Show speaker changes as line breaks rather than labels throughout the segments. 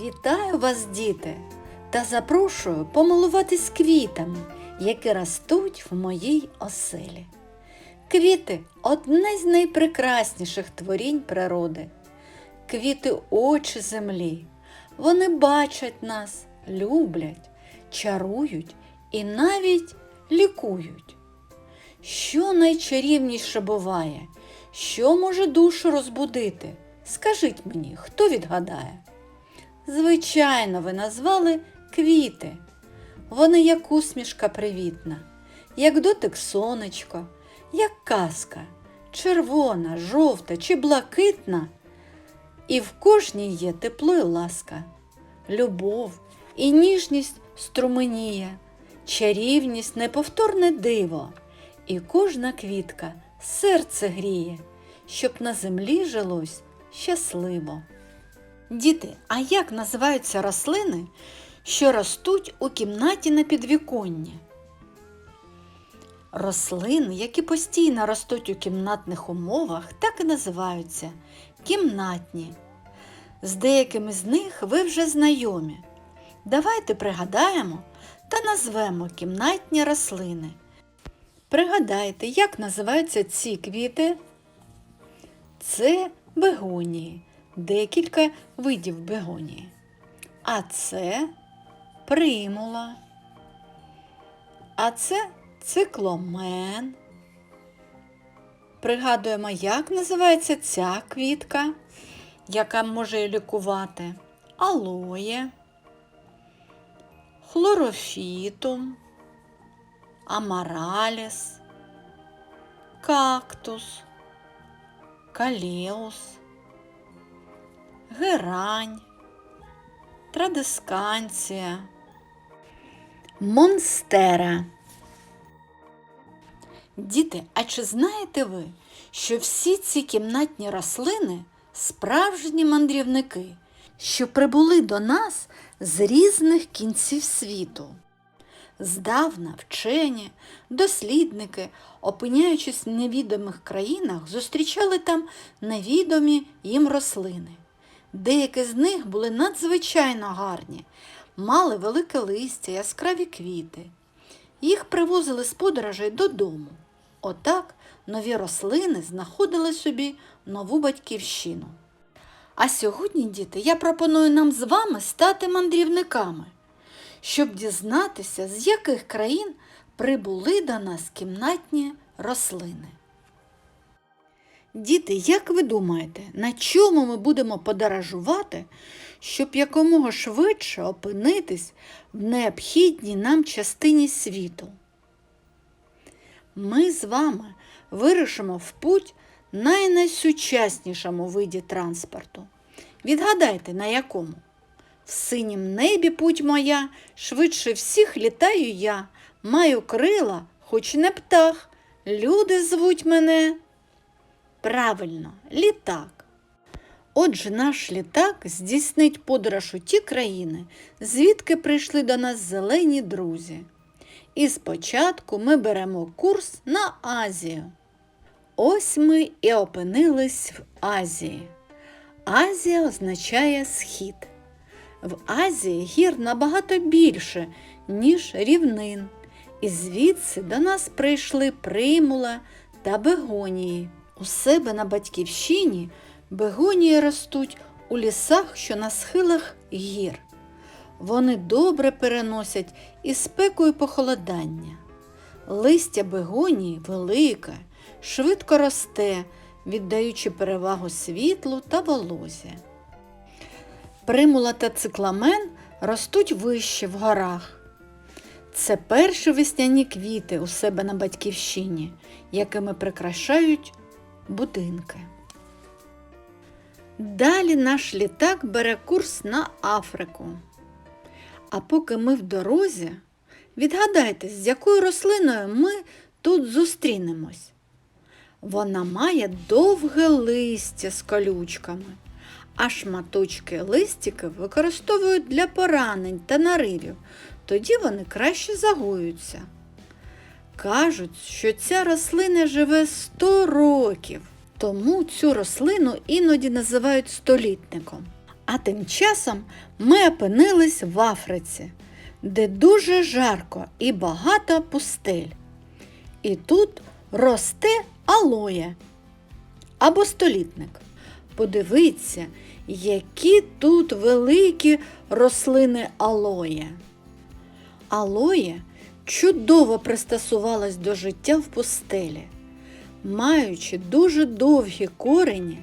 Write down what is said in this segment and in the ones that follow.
Вітаю вас, діти, та запрошую помилуватись квітами, які ростуть в моїй оселі. Квіти одне з найпрекрасніших творінь природи. Квіти очі землі. Вони бачать нас, люблять, чарують і навіть лікують. Що найчарівніше буває? Що може душу розбудити? Скажіть мені, хто відгадає? Звичайно, ви назвали квіти. Вони як усмішка привітна, як дотик сонечко, як казка, червона, жовта чи блакитна. І в кожній є тепло і ласка, любов і ніжність струменіє, чарівність неповторне диво, і кожна квітка серце гріє, щоб на землі жилось щасливо. Діти, а як називаються рослини, що ростуть у кімнаті на підвіконні? Рослини, які постійно ростуть у кімнатних умовах, так і називаються кімнатні. З деякими з них ви вже знайомі. Давайте пригадаємо та назвемо кімнатні рослини. Пригадайте, як називаються ці квіти? Це бегонії, декілька видів бегонії. А це примула. А це цикломен. Пригадуємо, як називається ця квітка, яка може лікувати алоє, хлорофітум, амараліс, кактус, калеус, герань, традисканція, монстера. Діти, а чи знаєте ви, що всі ці кімнатні рослини справжні мандрівники, що прибули до нас з різних кінців світу? Здавна вчені, дослідники, опиняючись в невідомих країнах, зустрічали там невідомі їм рослини. Деякі з них були надзвичайно гарні, мали велике листя, яскраві квіти. Їх привозили з подорожей додому. Отак нові рослини знаходили собі нову батьківщину. А сьогодні, діти, я пропоную нам з вами стати мандрівниками, щоб дізнатися, з яких країн прибули до нас кімнатні рослини. Діти, як ви думаєте, на чому ми будемо подорожувати, щоб якомога швидше опинитись в необхідній нам частині світу? Ми з вами вирушимо в путь найнайсучаснішому виді транспорту. Відгадайте, на якому? В синім небі путь моя, швидше всіх літаю я, маю крила, хоч не птах. Люди звуть мене. Правильно, літак. Отже, наш літак здійснить подорож у ті країни, звідки прийшли до нас зелені друзі. І спочатку ми беремо курс на Азію. Ось ми і опинились в Азії. Азія означає схід. В Азії гір набагато більше, ніж рівнин, і звідси до нас прийшли примула та бегонії. У себе на батьківщині бегонії ростуть у лісах, що на схилах гір. Вони добре переносять і спеку і похолодання. Листя бегонії велике, швидко росте, віддаючи перевагу світлу та волозі. Примула та цикламен ростуть вище в горах. Це перші весняні квіти у себе на батьківщині, якими прикрашають будинки. Далі наш літак бере курс на Африку. А поки ми в дорозі, відгадайте, з якою рослиною ми тут зустрінемось. Вона має довге листя з колючками, а шматочки листиків використовують для поранень та наривів, тоді вони краще загоюються. Кажуть, що ця рослина живе 100 років, тому цю рослину іноді називають столітником. А тим часом ми опинились в Африці, де дуже жарко і багато пустель. І тут росте алоє або столітник. Подивіться, які тут великі рослини алоє. Алоє чудово пристосувалась до життя в пустелі. Маючи дуже довгі корені,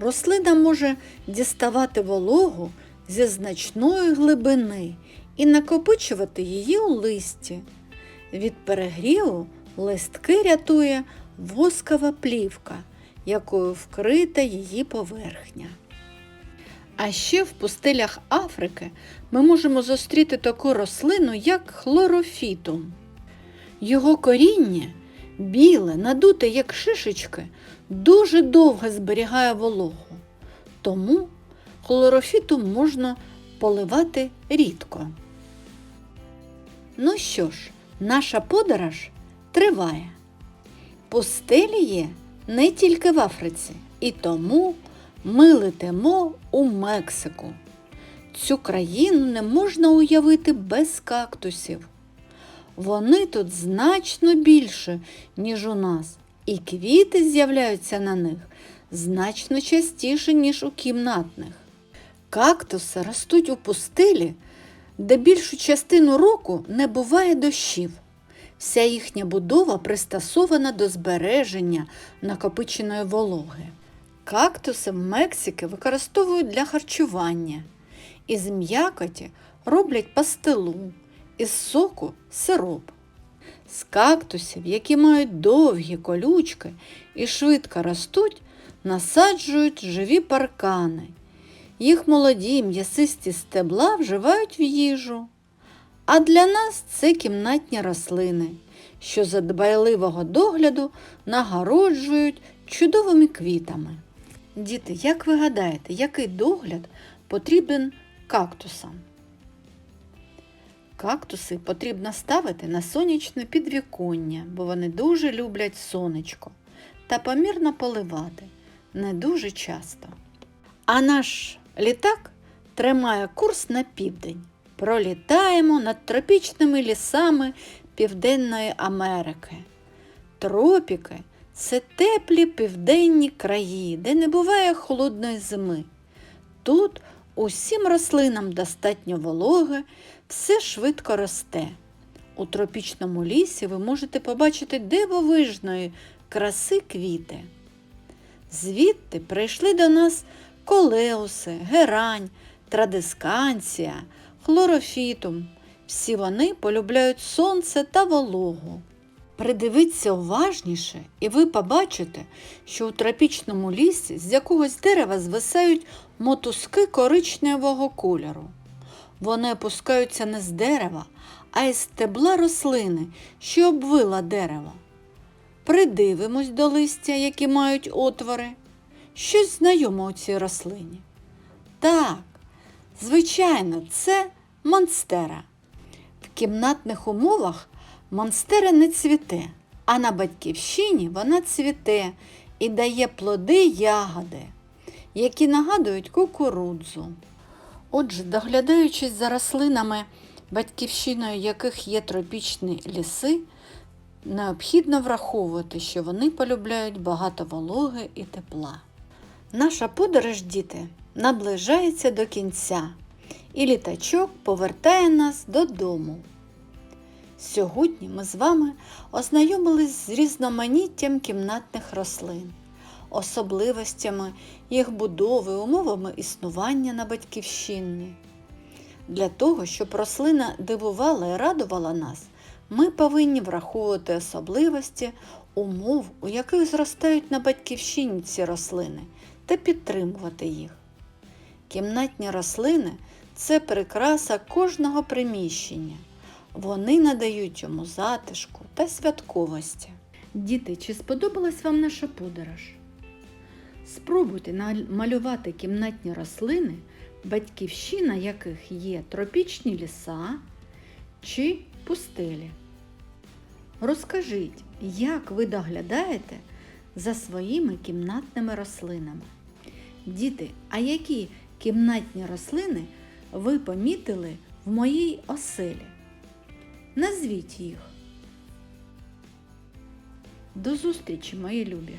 рослина може діставати вологу зі значної глибини і накопичувати її у листі. Від перегріву листки рятує воскова плівка, якою вкрита її поверхня. А ще в пустелях Африки ми можемо зустріти таку рослину, як хлорофітум. Його коріння біле, надуте, як шишечки, дуже довго зберігає вологу. Тому хлорофітум можна поливати рідко. Ну що ж, наша подорож триває. Пустелі є не тільки в Африці, і тому ми летимо у Мексику. Цю країну не можна уявити без кактусів. Вони тут значно більше, ніж у нас, і квіти з'являються на них значно частіше, ніж у кімнатних. Кактуси ростуть у пустелі, де більшу частину року не буває дощів. Вся їхня будова пристосована до збереження накопиченої вологи. Кактуси в Мексики використовують для харчування. Із м'якоті роблять пастилу, із соку сироп. З кактусів, які мають довгі колючки і швидко ростуть, насаджують живі паркани. Їх молоді м'ясисті стебла вживають в їжу. А для нас це кімнатні рослини, що за дбайливого догляду нагороджують чудовими квітами. Діти, як ви гадаєте, який догляд потрібен кактусам? Кактуси потрібно ставити на сонячне підвіконня, бо вони дуже люблять сонечко, та помірно поливати не дуже часто. А наш літак тримає курс на південь. Пролітаємо над тропічними лісами Південної Америки. Тропіки це теплі південні краї, де не буває холодної зими. Тут усім рослинам достатньо вологи, все швидко росте. У тропічному лісі ви можете побачити дивовижної краси квіти. Звідти прийшли до нас колеуси, герань, традисканція, хлорофітум. Всі вони полюбляють сонце та вологу. Придивіться уважніше, і ви побачите, що у тропічному лісі з якогось дерева звисають мотузки коричневого кольору. Вони опускаються не з дерева, а із стебла рослини, що обвила дерево. Придивимось до листя, які мають отвори. Щось знайоме у цій рослині. Так, звичайно, це монстера. В кімнатних умовах монстера не цвіте, а на батьківщині вона цвіте і дає плоди ягоди, які нагадують кукурудзу. Отже, доглядаючись за рослинами, батьківщиною яких є тропічні ліси, необхідно враховувати, що вони полюбляють багато вологи і тепла. Наша подорож, діти, наближається до кінця, і літачок повертає нас додому. Сьогодні ми з вами ознайомились з різноманіттям кімнатних рослин, особливостями їх будови, умовами існування на батьківщині. Для того, щоб рослина дивувала і радувала нас, ми повинні враховувати особливості умов, у яких зростають на батьківщині ці рослини, та підтримувати їх. Кімнатні рослини це прикраса кожного приміщення. Вони надають йому затишку та святковості. Діти, чи сподобалась вам наша подорож? Спробуйте намалювати кімнатні рослини, батьківщина яких є тропічні ліса чи пустелі. Розкажіть, як ви доглядаєте за своїми кімнатними рослинами. Діти, а які кімнатні рослини ви помітили в моїй оселі? Назвіть їх. До зустрічі, мої любі!